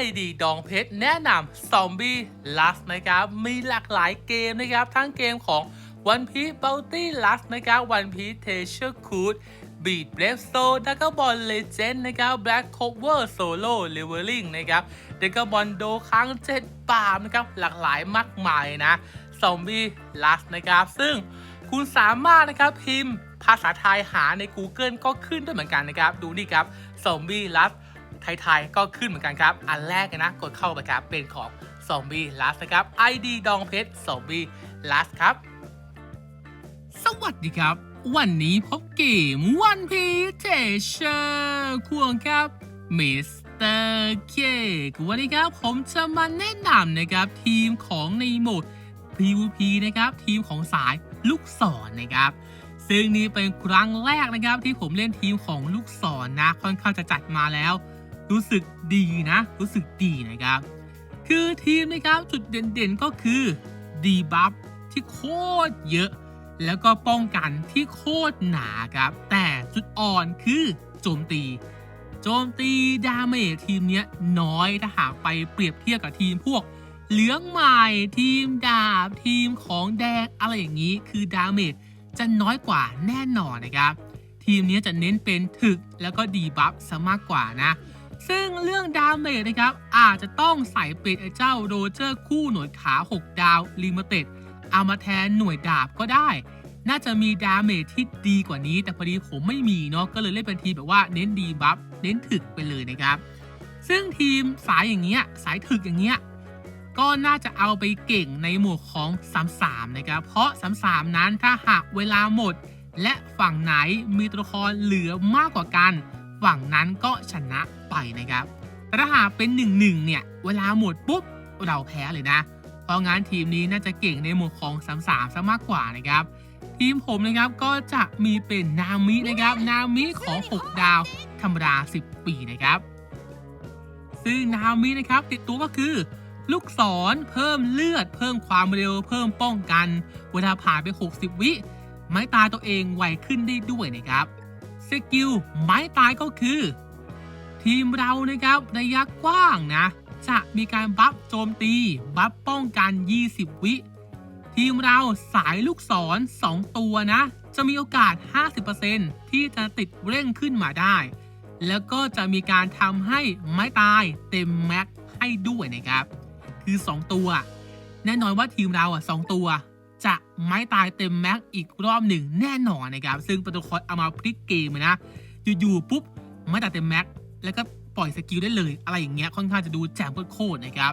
ID ดองเพชรแนะนำ Zombie Lust นะครับ มีหลากหลายเกมนะครับ ทั้งเกมของ One Piece Bounty Lust นะครับ One Piece Treasure Cruise Beat Brave Soul d r a g o n Ball Legend นะครับ Black Cover Solo Leveling นะครับ d r a g o n Ball โดครั้ง7ปามนะครับ หลากหลายมากมายนะ Zombie Lust นะครับ ซึ่งคุณสามารถนะครับพิมพ์ภาษาไทยหาใน Google ก็ขึ้นด้วยเหมือนกันนะครับ ดูนี่ครับ Zombie Lust ไทยๆ ก็ขึ้นเหมือนกันครับ อันแรกนะกดเข้าไปครับเป็นของ Zombie Lust นะครับ ID ดองเพชร Zombie Lust ครับ สวัสดีครับ วันนี้พบเกม One Piece Treasure ควงครับ Mr. Cake วันนี้ครับผมจะมาแนะนำนะครับทีมของในโหมด PVP นะครับทีมของสายลูกศรนะครับ ซึ่งนี่เป็นครั้งแรกนะครับที่ผมเล่นทีมของลูกศรนะค่อนข้างจะจัดมาแล้ว รู้สึกดีนะ รู้สึกดีนะครับ คือทีมนะครับจุดเด่นๆก็คือดีบัฟที่โคตรเยอะ แล้วก็ป้องกันที่โคตรหนาครับ แต่จุดอ่อนคือโจมตี โจมตีดาเมจทีมเนี้ยน้อยถ้าหากไปเปรียบเทียบกับทีมพวก เหลืองใหม่ทีมดาบทีมของแดงอะไรอย่างนี้คือดาเมจจะน้อยกว่าแน่นอนนะครับ ทีมนี้จะเน้นเป็นถึกแล้วก็ดีบัฟซะมากกว่านะ ซึ่งเรื่องดาเมจนะครับ อาจจะต้องใส่เป็นไอ้เจ้าโรเจอร์คู่หน่วยขา 6 ดาวลิมิเต็ดเอามาแทนหน่วยดาบก็ได้ น่าจะมีดาเมจที่ดีกว่านี้ แต่พอดีผมไม่มีเนาะก็เลยเล่นเป็นทีแบบว่าเน้นดีบัฟเน้นถึกไปเลยนะครับ ซึ่งทีมสายอย่างเงี้ยสายถึกอย่างเงี้ยก็น่าจะเอาไปเก่งในหมวดของ 33 นะครับ เพราะ 33 นั้นถ้าหากเวลาหมด และฝั่งไหนมีตัวละครเหลือมากกว่ากัน ฝั่งนั้นก็ชนะไปนะครับแต่ถ้าหากเป็น 1-1 เนี่ย เวลาหมดปุ๊บ เราแพ้เลยนะ เพราะงั้นทีมนี้น่าจะเก่งในหมวดของ33ซะมากกว่านะครับ ทีมผมนะครับก็จะมีเป็นนามินะครับ นามิของ 6 ดาว ธรรมดา 10 ปีนะครับ ซึ่งนามินะครับติดตัวก็คือ ลูกศรเพิ่มเลือด เพิ่มความเร็ว เพิ่มป้องกัน เวลาผ่านไป 60 วิ ไม้ตายตัวเองไวขึ้นได้ด้วยนะครับ สกิลไม้ตายก็คือ ทีมเรานะครับระยะกว้างนะ จะมีการบัฟโจมตี บัฟป้องกัน 20 วิ ทีมเราสายลูกศร 2 ตัวนะ จะมีโอกาส 50%ที่จะติดเร่งขึ้นมาได้ แล้วก็จะมีการทำให้ไม้ตายเต็มแม็กให้ด้วยนะครับ คือ 2 ตัว แน่นอนว่าทีมเราอะ2ตัว จะไม้ตายเต็มแม็กอีกรอบหนึ่งแน่นอนนะครับ ซึ่งโปรโตคอลเอามาพลิกเกมเลยนะอยู่ๆปุ๊บไม้ตายเต็มแม็กแล้วก็ปล่อยสกิลได้เลย อะไรอย่างเงี้ยค่อนข้างจะดูแจ่มโคตรนะครับ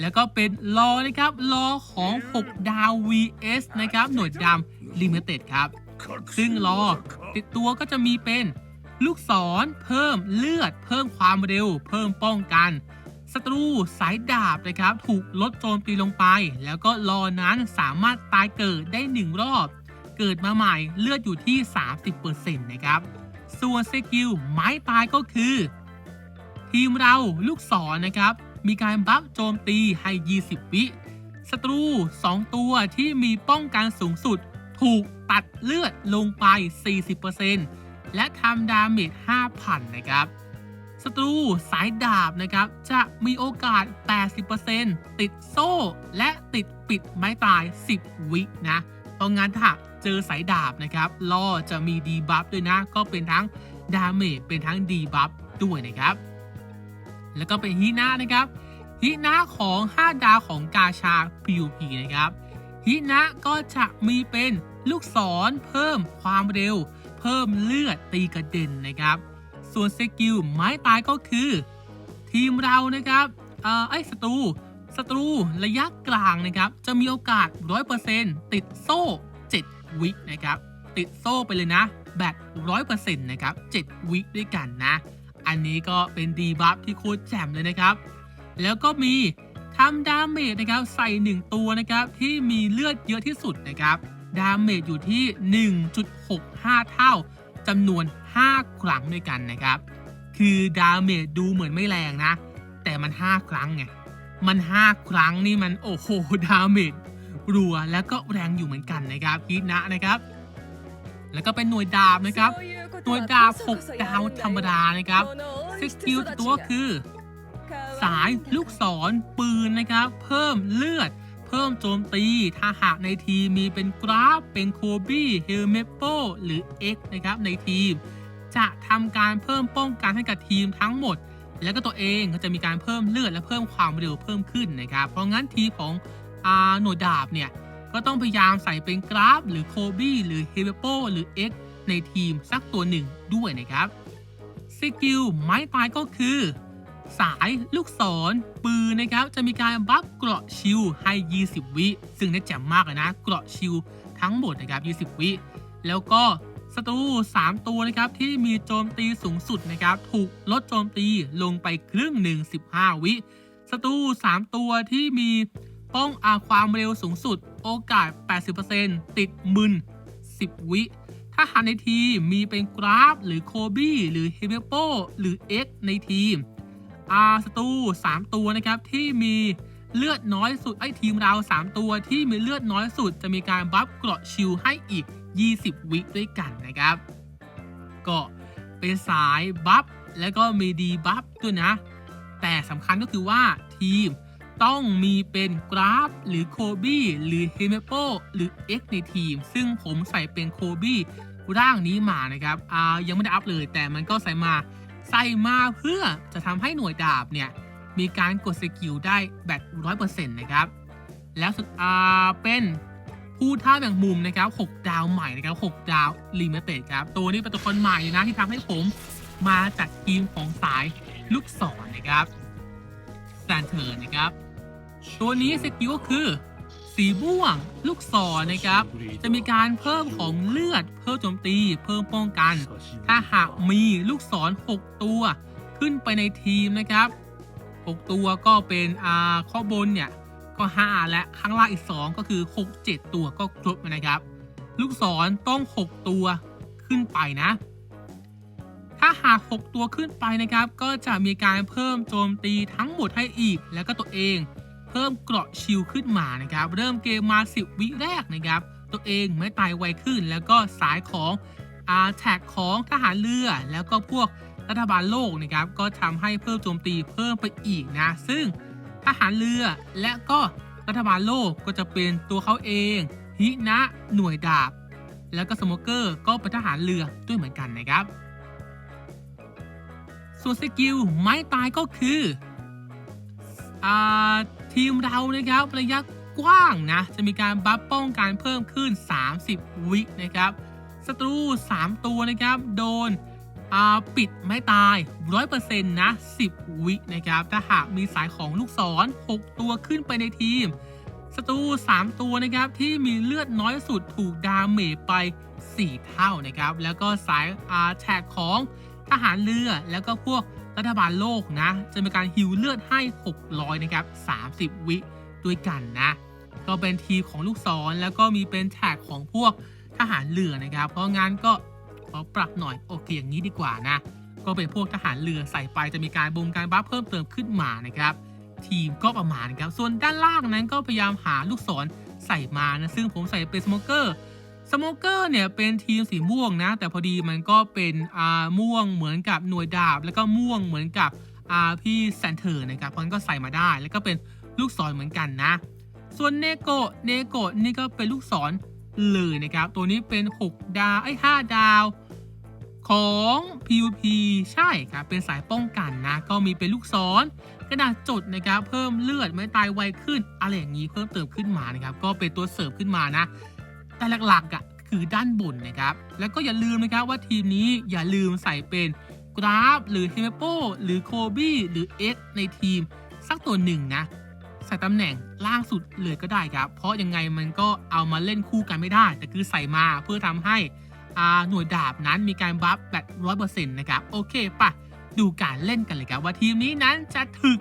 แล้วก็เป็นลอนะครับลอของ 6 ดาว vs นะครับ หน่วยดำลิมิเต็ดครับ ซึ่งรอติดตัวก็จะมีเป็น ลูกศรเพิ่มเลือด เพิ่มความเร็ว เพิ่มป้องกัน ศัตรูสายดาบนะครับถูกลดโจมตีลงไป แล้วก็รอนั้นสามารถตายเกิดได้ 1 รอบ เกิดมาใหม่เลือดอยู่ที่ 30%นะครับ ส่วนสกิลไม้ตายก็คือ ทีมเราลูกศรนะครับ มีการบัฟโจมตีให้ 20 วิศัตรู 2 ตัวที่มีป้องกันสูงสุด ถูกตัดเลือดลงไป 40%และทำดาเมจ5,000 นะครับ ศัตรูสายดาบนะครับ จะมีโอกาส 80%ติดโซ่ และติดปิดไม้ตาย 10 วินะเพราะงั้นถ้าเจอสายดาบนะครับล่อจะมีดีบัฟด้วยนะ ก็เป็นทั้งดาเมจเป็นทั้งดีบัฟด้วยนะครับ แล้วก็เป็นฮินานะครับฮินาของ 5 ดาวของกาชา PVP นะครับฮินะก็จะมีเป็นลูกศรเพิ่มความเร็ว เพิ่มเลือดตีกระเด็นนะครับ ส่วนสกิลไม้ตายก็คือ ทีมเรานะครับเอ่อไอ้ศัตรูศัตรูระยะกลางนะครับ จะมีโอกาส 100%ติดโซ่ 7 วินะครับ ติดโซ่ไปเลยนะ แบบ 100%นะครับ 7 วิด้วยกันนะ อันนี้ก็เป็นดีบัฟที่โคตรแจ่มเลยนะครับ แล้วก็มีทำดาเมจนะครับ ใส่ 1 ตัวนะครับ ที่มีเลือดเยอะที่สุดนะครับ ดาเมจอยู่ที่ 1.65 เท่าจำนวน 5 ครั้งด้วยกันนะครับ คือดาเมจดูเหมือนไม่แรงนะ แต่มัน 5 ครั้งไง มัน 5 ครั้งนี่มันโอ้โหดาเมจรัวแล้วก็แรงอยู่เหมือนกันนะครับพีนะนะครับ แล้วก็เป็นหน่วยดาบนะครับ หน่วยดาบ 6 ดาวธรรมดานะครับสกิลตัวคือ สายลูกศรปืนนะครับ เพิ่มเลือด เพิ่มโจมตี ถ้าหากในทีมมีเป็นกราฟ เป็นโคบี้ เฮลเมโปหรือ X นะครับในทีม จะทำการเพิ่มป้องกันให้กับทีมทั้งหมด แล้วก็ตัวเองก็จะมีการเพิ่มเลือดและเพิ่มความเร็วเพิ่มขึ้นนะครับ เพราะงั้นทีมของอาหน่วยดาบเนี่ยก็ต้องพยายามใส่เป็นกราฟ หรือโคบี้หรือเฮเบโปหรือ X ในทีมสักตัวหนึ่งด้วยนะครับสกิลไม้ตายก็คือ สายลูกศรปืนนะครับจะมีการบัฟเกราะชิลให้ 20 วิ ซึ่งน่าแจ่มมากเลยนะ เกราะชิลทั้งหมดนะครับ 20 วิ แล้วก็ ศัตรู3 ตัวนะครับที่มีโจมตีสูงสุดนะครับถูกลดโจมตีลงไปครึ่งหนึ่ง15 วิศัตรู3 ตัวที่มีป้องอาความเร็วสูงสุด โอกาส 80%ติดมึน 10 วิ ถ้าหากในทีมมีเป็นกราฟ หรือโคบี้หรือเฮเบโปหรือ X ในทีมอาศัตรู3 ตัวนะครับที่มีเลือดน้อยสุดไอ้ทีมเรา 3 ตัวที่มีเลือดน้อยสุดจะมีการบัฟเกราะชิลให้อีก 20 วิด้วยกันนะครับ ก็เป็นสายบัฟแล้วก็มีดีบัฟด้วยนะ แต่สำคัญก็คือว่าทีมต้องมีเป็นกราฟ หรือโคบี้หรือเฮเมโปหรือ X ในทีม ซึ่งผมใส่เป็นโคบี้ร่างนี้มานะครับอ่ายังไม่ได้อัพเลย แต่มันก็ใส่มาใส่มาเพื่อจะทำให้หน่วยดาบเนี่ย มีการกดสกิลได้แบบร้อยเปอร์เซ็นต์นะครับ แล้วสุดอ่าเป็น ผู้ท่าแบ่งมุมนะครับ 6 ดาวใหม่นะครับ 6 ดาวลิมิเต็ดครับ ตัวนี้เป็นตัวคนใหม่นะที่ทำให้ผมมาจากทีมของสายลูกศรนะครับแซนเทอร์นะครับ ตัวนี้สกิลก็คือสีม่วงลูกศรนะครับ จะมีการเพิ่มของเลือด เพิ่มโจมตี เพิ่มป้องกัน ถ้าหากมีลูกศร 6 ตัว ขึ้นไปในทีมนะครับ 6 ตัวก็เป็นอ่าข้อบนเนี่ย ก็ 5 และข้างล่างอีก 2 ก็คือ 6 7 ตัวก็ครบนะครับ ลูกศรต้อง 6 ตัวขึ้นไปนะ ถ้าหาก 6 ตัวขึ้นไปนะครับ ก็จะมีการเพิ่มโจมตีทั้งหมดให้อีก แล้วก็ตัวเองเพิ่มเกราะชิลขึ้นมานะครับ เริ่มเกมมา 10 วิแรกนะครับ ตัวเองไม่ตายไวขึ้น แล้วก็สายของอาแท็กของทหารเรือ แล้วก็พวกรัฐบาลโลกนะครับ ก็ทำให้เพิ่มโจมตีเพิ่มไปอีกนะ ซึ่ง ทหารเรือ และก็รัฐบาลโลกก็จะเป็นตัวเขาเอง ฮินะหน่วยดาบ แล้วก็สโมเกอร์ก็เป็นทหารเรือด้วยเหมือนกันนะครับ ส่วนสกิลไม้ตายก็คืออทีมเรานะครับระยะกว้างนะ จะมีการบัฟป้องกันเพิ่มขึ้น 30 วินะครับศัตรู 3 ตัวนะครับ โดน ปิดไม่ตาย 100%นะ 10 วินะครับ ถ้าหากมีสายของลูกศร 6 ตัวขึ้นไปในทีมศัตรู3 ตัวนะครับ ที่มีเลือดน้อยสุดถูกดาเมจไป 4 เท่านะครับ แล้วก็สายอาแท็กของทหารเรือ แล้วก็พวกรัฐบาลโลกนะ จะมีการฮิวเลือดให้ 600 นะครับ 30 วิด้วยกันนะ ก็เป็นทีมของลูกศรแล้วก็มีเป็นแท็กของพวกทหารเรือนะครับ เพราะงั้นก็ ขอปรับหน่อยโอเคอย่างนี้ดีกว่านะ ก็เป็นพวกทหารเรือใส่ไปจะมีการบงการบัฟเพิ่มเติมขึ้นมานะครับ ทีมก็ประมาณครับ ส่วนด้านล่างนั้นก็พยายามหาลูกศรใส่มานะซึ่งผมใส่เป็นสโมเกอร์สโมเกอร์เนี่ยเป็นทีมสีม่วงนะ แต่พอดีมันก็เป็นอ่าม่วงเหมือนกับหน่วยดาบ แล้วก็ม่วงเหมือนกับอ่าพี่แซนเทอร์นะครับเพราะงั้นก็ใส่มาได้แล้วก็เป็นลูกศรเหมือนกันนะ ส่วนเนโกะเนโกะนี่ก็เป็นลูกศรเลยนะครับ ตัวนี้เป็น 6 ดาวไอ้ย5ดาว ของ PVP ใช่ครับเป็นสายป้องกันนะ ก็มีเป็นลูกศรกระดาษจดนะครับ เพิ่มเลือดไม่ตายไวขึ้น อะไรอย่างนี้เพิ่มเติมขึ้นมานะครับ ก็เป็นตัวเสริมขึ้นมานะ แต่หลักๆอะคือด้านบนนะครับ แล้วก็อย่าลืมนะครับว่าทีมนี้อย่าลืมใส่เป็นกราฟ หรือเฮเมโปหรือโคบี้หรือ X ในทีม สักตัวหนึ่งนะใส่ตำแหน่งล่างสุดเลยก็ได้ครับ เพราะยังไงมันก็เอามาเล่นคู่กันไม่ได้ แต่คือใส่มาเพื่อทำให้ หน่วยดาบนั้นมีการบัฟแบบร้อยเปอร์เซ็นต์นะครับ โอเคปะดูการเล่นกันเลยครับ ว่าทีมนี้นั้นจะถึก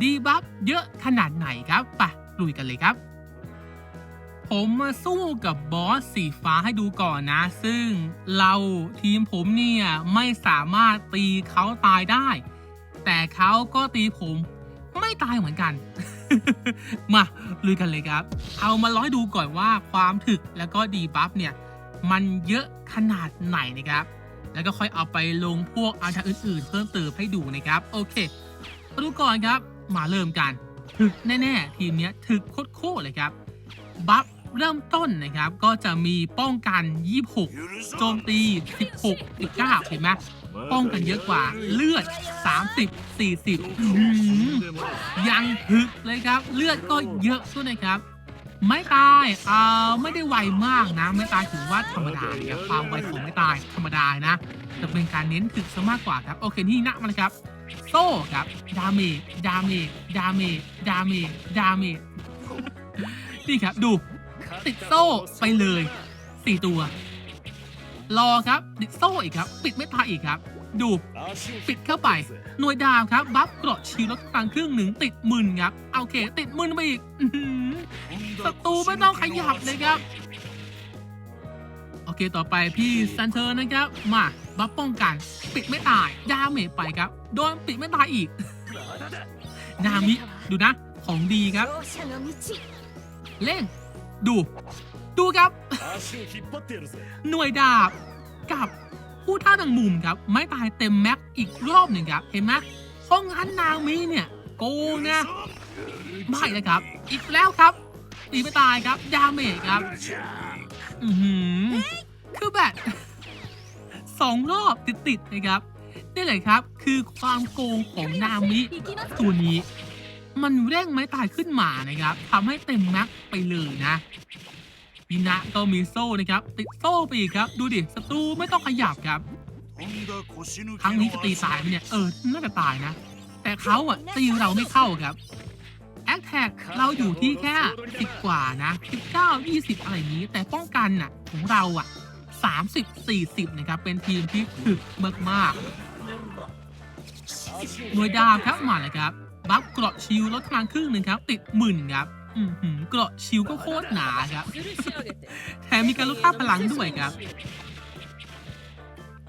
ดีบัฟเยอะขนาดไหนครับปะลุยกันเลยครับ ผมมาสู้กับบอสสีฟ้าให้ดูก่อนนะ ซึ่งเราทีมผมเนี่ยไม่สามารถตีเขาตายได้ แต่เขาก็ตีผมไม่ตายเหมือนกัน มาลุยกันเลยครับ เอามาร้อยดูก่อนว่าความถึกแล้วก็ดีบัฟเนี่ย มันเยอะขนาดไหนนะครับ แล้วก็ค่อยเอาไปลงพวกอาชาอื่นๆ เพิ่มเติมให้ดูนะครับ โอเคมาดูก่อนครับ มาเริ่มกันถึกแน่ๆ ทีมเนี้ยถึกโคตรๆเลยครับ บัฟเริ่มต้นนะครับ ก็จะมีป้องกัน 26 โจมตี 16 19 เห็นไหมป้องกันเยอะกว่าเลือด 30 40ยังถึกเลยครับ เลือดก็เยอะด้วยนะครับ ไม่ตาย เอ่อ ไม่ได้ไวมากนะ ไม่ตายถือว่าธรรมดานะครับความไวของไม่ตายธรรมดานะ จะเป็นการเน้นถึกซะมากกว่าครับ โอเคนี่นะมาเลยครับ โซ่ครับ ดาเมจ ดาเมจ ดาเมจ ดาเมจ ดาเมจ นี่ครับ ดู ติดโซ่ไปเลยสี่ตัว รอครับ ติดโซ่อีกครับ ปิดไม่ตายอีกครับ ดู ปิดเข้าไป หน่วยดาวครับ บัฟเกราะชีลลดกลางครึ่งหนึ่งติดมื่นครับโอเค ติดมื่นไปอีกศัตรูไม่ต้องขยับเลยครับ โอเคต่อไปพี่ซันเทอร์นะครับ มา บัฟป้องกัน ปิดไม่ตายยาเมจไปครับ โดนปิดไม่ตายอีก นามิ ดูนะ ของดีครับ เล่น ดู ดูครับ หน่วยดาบกับ พูดท่าแมงมุมครับ ไม่ตายเต็มแม็กอีกรอบหนึ่งครับ เห็นไหมเพราะงั้นนามิเนี่ยโกงนะไม่นะครับ อีกแล้วครับตีไม่ตายครับดาเมจครับ อือคือแบบสองรอบติดๆนะครับนี่เลยครับ คือความโกงของนามิตัวนี้ มันเร่งไม้ตายขึ้นมานะครับทำให้เต็มแม็กไปเลยนะ ยินะก็มีโซ่นะครับ ติดโซ่ไปอีกครับ ดูดิศัตรูไม่ต้องขยับครับ ครั้งนี้จะตีตายไหมเนี่ย เออ น่าจะตายนะ แต่เขาอะตีเราไม่เข้าครับแอคแท็กเราอยู่ที่แค่สิบกว่านะสิบเก้ายี่สิบอะไรนี้ แต่ป้องกันน่ะของเราอะสามสิบสี่สิบนะครับ เป็นทีมที่ถึกมากๆหน่วยดาวครับมาเลยครับ บัฟกราะชิลลดพลังครึ่งหนึ่งครับ ติดหมื่นครับ อือหือเกราะชิลก็โคตรหนาครับ แถมมีการลดค่าพลังด้วยครับ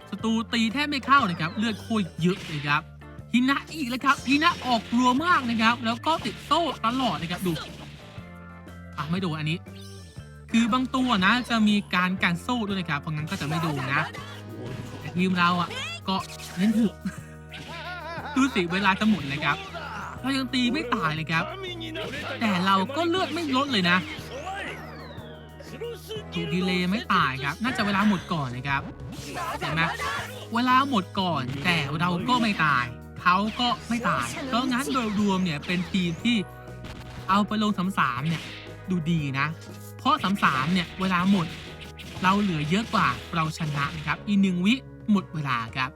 ศัตรูตีแทบไม่เข้านะครับ เลือดโคตรเยอะเลยครับฮินะอีกแล้วครับฮินะออกรัวมากนะครับ แล้วก็ติดโซ่ตลอดนะครับดูอะไม่โดนอันนี้ คือบางตัวนะจะมีการกันโซ่ด้วยนะครับเพราะงั้นก็จะไม่โดนนะแต่ทีมเราอะก็เน้นถึกดูสิเวลาจะหมดเลยครับ เรายังตีไม่ตายเลยครับ แต่เราก็เลือดไม่ลดเลยนะถูกดีเลย์ไม่ตายครับ น่าจะเวลาหมดก่อนนะครับเห็นไหมเวลาหมดก่อนแต่เราก็ไม่ตายเขาก็ไม่ตายเพราะงั้นโดยรวมเนี่ยเป็นทีมที่เอาไปลงสามสามเนี่ยดูดีนะ เพราะสามสามเนี่ยเวลาหมด เราเหลือเยอะกว่าเราชนะนะครับ อีกหนึ่งวิหมดเวลาครับ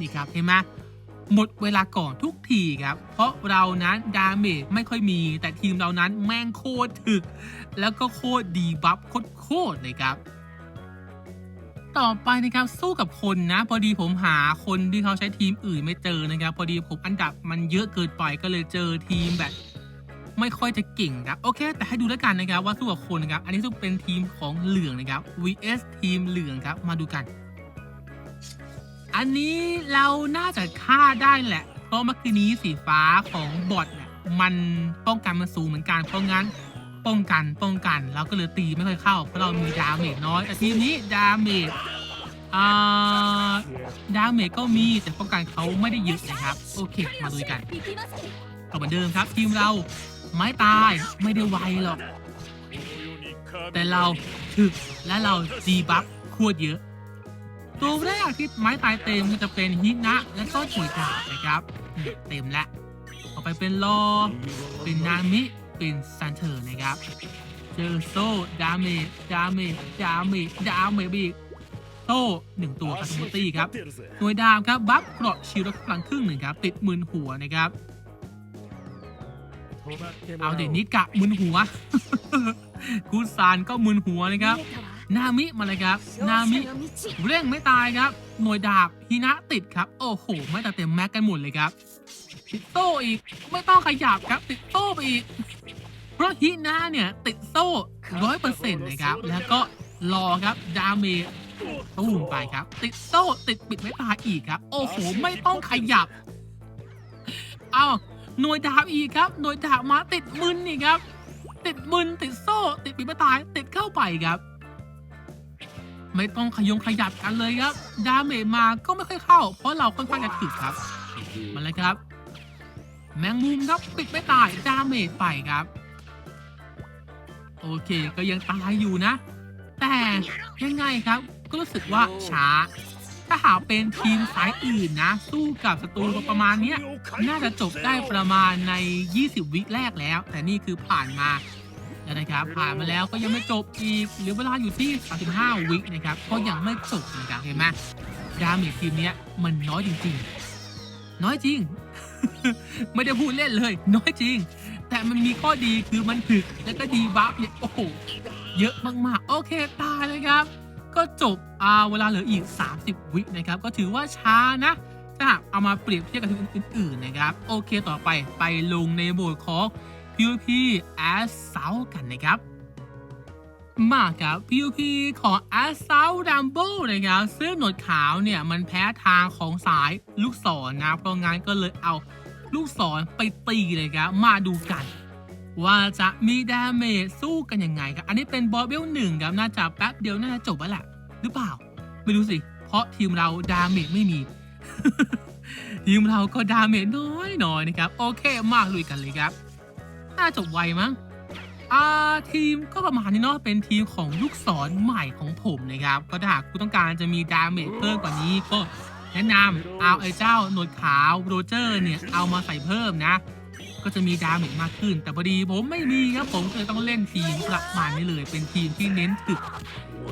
นี่ครับเห็นไหม หมดเวลาก่อนทุกทีครับ เพราะเรานั้นดาเมจไม่ค่อยมี แต่ทีมเรานั้นแม่งโคตรถึก แล้วก็โคตรดีบัฟโคตรเลยครับ ต่อไปนะครับสู้กับคนนะ พอดีผมหาคนที่เขาใช้ทีมอื่นไม่เจอนะครับ พอดีผมอันดับมันเยอะเกินไปก็เลยเจอทีมแบบ ไม่ค่อยจะเก่งครับโอเค แต่ให้ดูแล้วกันนะครับว่าสู้กับคนนะครับอันนี้สู้เป็นทีมของเหลืองนะครับ vs ทีมเหลืองครับมาดูกัน อันนี้เราน่าจะฆ่าได้แหละ เพราะเมื่อคืนนี้สีฟ้าของบอทเนี่ยมันป้องกันมันสูงเหมือนกัน เพราะงั้นป้องกันป้องกันเราก็เลยตีไม่ค่อยเข้า เพราะเรามีดาเมจน้อยแต่ทีมนี้ดาเมจดาเมจก็มีแต่ป้องกันเขาไม่ได้เยอะนะครับ โอเค มาดูกันก็เหมือนเดิมครับ ทีมเราไม่ตายไม่ได้ไวหรอก แต่เราถึกและเราจีบัฟขวดเยอะ ตัวแรกที่ไม้ตายเต็มจะเป็นฮินะและต้นขุยกาบนะครับเต็มแล้วต่อไปเป็นโลเป็นนามิ เป็นซันเทอร์นะครับเจอโซดามิดามิดามิดาเมจบีโต้หนึ่งตัวคาสมุตี้ครับหน่วยดาวครับบัฟเกราะชิลและกลังครึ่งหนึ่งครับ ติดมืนหัวนะครับ เอาเด็ดนิกะมืนหัวกูซานก็มืนหัวนะครับ นามิมาเลยครับ นามิเร่งไม่ตายครับ หน่วยดาบฮินะติดครับ โอ้โห ไม่ตัดเต็มแม็กกันหมดเลยครับติดโต้อีกไม่ต้องขยับครับ ติดโต้ไปอีก เพราะฮินะเนี่ยติดโต้ร้อยเปอร์เซ็นต์นะครับ แล้วก็รอครับดาเมจตู้มไปครับ ติดโต้ติดปิดไม่ตายอีกครับ โอ้โห ไม่ต้องขยับ เอาหน่วยดาบอีกครับ หน่วยดาบมาติดมึนนี่ครับ ติดมึนติดโซ่ ติดปิดไม่ตาย ติดเข้าไปครับ ไม่ต้องขยงขยับกันเลยครับ ดาเมจมาก็ไม่ค่อยเข้า เพราะเราค่อนข้างจะถึกครับมาเลยครับ แมงมุมครับปิดไม่ตายดาเมจไปครับ โอเคก็ยังตายอยู่นะ แต่ยังไงครับ ก็รู้สึกว่าช้า ถ้าหากเป็นทีมสายอื่นนะ สู้กับศัตรูประมาณนี้น่าจะจบได้ประมาณใน 20 วิแรกแล้ว แต่นี่คือผ่านมา นะครับผ่านมาแล้วก็ยังไม่จบอีกเหรือเวลาอยู่ที่ 35 วินะครับก็ยังไม่จบนะครับเห็นไหมดาเมจทีมเนี้ยมันน้อยจริง ๆ น้อยจริง ไม่ได้พูดเล่นเลย น้อยจริง แต่มันมีข้อดีคือมันถึกแล้วก็ดีบัฟเนี่ยโอ้โหเยอะมากๆ โอเคตายเลยครับ ก็จบอ่าเวลาเหลืออีก 30 วินะครับ ก็ถือว่าช้านะถ้าเอามาเปรียบเทียบกับทีมอื่นๆนะครับ โอเคต่อไปไปลงในโหมดของ PVP as s o u กันนะครับ มากับ PVP ของ a s s a u t Rumble นะครับ ซึ่งหนวดขาวเนี่ย มันแพ้ทางของสายลูกศรนะเพราะงั้นก็เลยเอาลูกศรไปตีเลยครับ มาดูกัน ว่าจะมีดาเมจสู้กันยังไงครับ อันนี้เป็นบอสเบลหนึ่งครับ น่าจะแป๊บเดียวน่าจะจบแล้วแหละหรือเปล่า ไม่รู้สิ เพราะทีมเราดาเมจไม่มีทีมเราก็ดาเมจน้อยหน่อยนะครับ โอเค มากลุยกันเลยครับ น่าจบไวมั้งอ่าทีมก็ประมาณนี้เนาะเป็นทีมของลูกศรใหม่ของผมนะครับ ก็ถ้าหากคุณต้องการจะมีดาเมจเพิ่มกว่านี้ก็แนะนำเอาไอ้เจ้าหนวดขาวโรเจอร์เนี่ยเอามาใส่เพิ่มนะ ก็จะมีดาเมจมากขึ้น แต่พอดีผมไม่มีครับผมเลยต้องเล่นทีมประมาณนี้เลย เป็นทีมที่เน้นถึก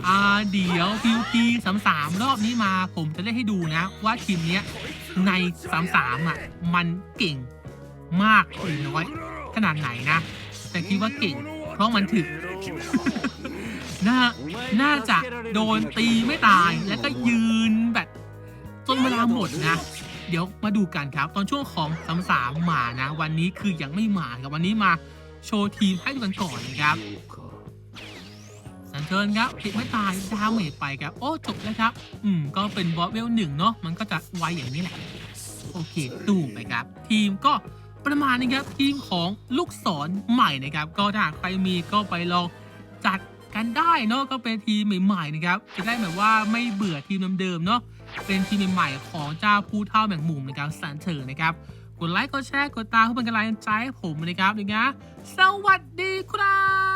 อ่าเดี๋ยว PVP สามสามรอบนี้มาผมจะเล่นให้ดูนะ ว่าทีมเนี้ยในสามสามอะมันเก่งมากหรือน้อย ขนาดไหนนะ แต่คิดว่าเก่ง เพราะมันถึก น่า น่าจะโดนตีไม่ตาย แล้วก็ยืนแบบจนเวลาหมดนะ เดี๋ยวมาดูกันครับ ตอนช่วงของสามสามมานะ วันนี้คือยังไม่มาครับ วันนี้มาโชว์ทีมให้ดูกันก่อนนะครับสัญเชิญครับผิดไม่ตายดาเมจไปครับ โอ้ จบแล้วครับ อืม ก็เป็นบอสเวลหนึ่งเนาะมันก็จะไวอย่างนี้แหละ โอเคดูไปครับ ทีมก็ ประมาณนี้ครับทีมของลูกศรใหม่นะครับ ก็ถ้าใครมีก็ไปลองจัดกันได้เนาะก็เป็นทีมใหม่ๆนะครับจะได้แบบว่าไม่เบื่อทีมเดิมๆเนาะเป็นทีมใหม่ๆของเจ้าผู้เท่าแบ่งมุมนะครับสันเชิญนะครับกดไลค์กดแชร์กดตามเพื่อเป็นกำลังใจให้ผมนะครับนะสวัสดีครับ